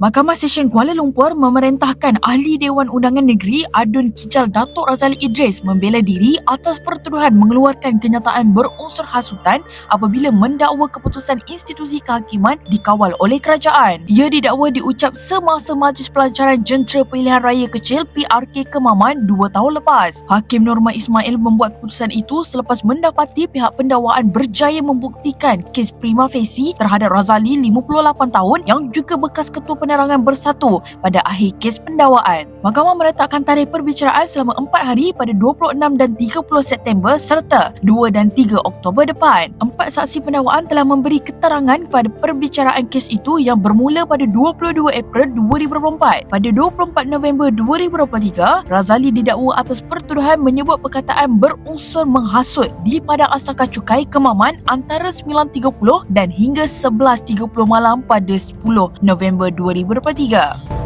Mahkamah Session Kuala Lumpur memerintahkan Ahli Dewan Undangan Negeri Adun Kijal Datuk Razali Idris membela diri atas pertuduhan mengeluarkan kenyataan berunsur hasutan apabila mendakwa keputusan institusi kehakiman dikawal oleh kerajaan. Ia didakwa diucap semasa majlis pelancaran jentera pilihan raya kecil PRK Kemaman dua tahun lepas. Hakim Norma Ismail membuat keputusan itu selepas mendapati pihak pendakwaan berjaya membuktikan kes prima facie terhadap Razali 58 tahun yang juga bekas Ketua Penerangan Bersatu pada akhir kes pendakwaan. Mahkamah meletakkan tarikh perbicaraan selama 4 hari pada 26 dan 30 September serta 2 dan 3 Oktober depan. Empat saksi pendakwaan telah memberi keterangan pada perbicaraan kes itu yang bermula pada 22 April 2024. Pada 24 November 2023, Razali didakwa atas pertuduhan menyebut perkataan berunsur menghasut di Padang Asaka Cukai Kemaman antara 9.30 dan hingga 11.30 malam pada 10 November 2023. 2003.